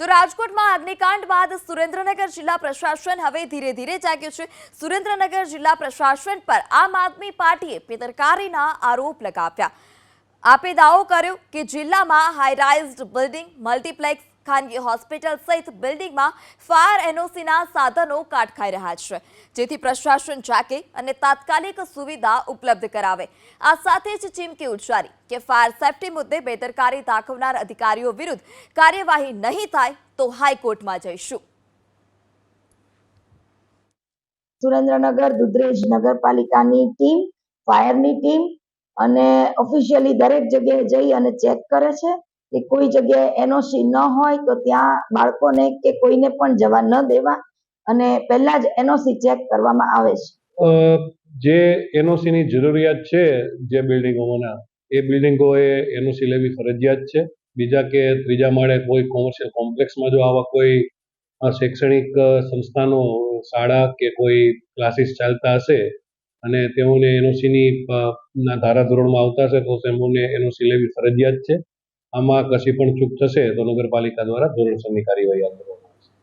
તો રાજકોટમાં અગ્નિકાંડ બાદ સુરેન્દ્રનગર જિલ્લા પ્રશાસન હવે ધીરે ધીરે જાગ્યું છે. સુરેન્દ્રનગર જિલ્લા પ્રશાસન પર આમ આદમી પાર્ટીએ બેદરકારીના આરોપ લગાવ્યા. આપે દાવો કર્યો કે જિલ્લામાં હાઈરાઇઝડ બિલ્ડિંગ મલ્ટીપ્લેક્સ ખાનગી હોસ્પિટલ સહિત બિલ્ડિંગમાં ફાયર એનઓસીના સાધનો કાટ રહ્યા છે, જેથી પ્રશાસન જાગે અને તાત્કાલિક સુવિધા ઉપલબ્ધ કરાવે. આ સાથે જ ચીમકી ઉચ્ચારી કે ફાયર સેફટી મુદ્દે બેદરકારી દાખવનાર અધિકારીઓ વિરુદ્ધ કાર્યવાહી નહીં થાય તો હાઈકોર્ટમાં જઈશું. સુરેન્દ્રનગર, દુધરેજ નગરપાલિકાની ટીમ ફાયરની ટીમ અને ઓફિશિયલી દરેક જગ્યાએ જઈ અને ચેક કરે છે કે કોઈ જગ્યાએ એનઓસી ન હોય તો ત્યાં બાળકોને કે કોઈને પણ જવા ન દેવા અને પહેલા જ એનઓસી ચેક કરવામાં આવે છે. જે એનઓસીની જરૂરિયાત છે જે બિલ્ડિંગોના એ બિલ્ડિંગોએ એનઓસી લેવી ફરજિયાત છે. બીજા કે ત્રીજા માળે કોઈ કોમર્શિયલ કોમ્પ્લેક્સમાં જો આવા કોઈ શૈક્ષણિક સંસ્થાનો, શાળા કે કોઈ ક્લાસીસ ચાલતા હશે અને તેઓને એનઓસીની ના ધારાધોરણમાં આવતા હશે, તો તેમને એનઓસી લેવી ફરજિયાત છે. આમાં કશી પણ ચૂક થશે, તો નગરપાલિકા દ્વારા ધોરણસરની કાર્યવાહી હાથ ધરવામાં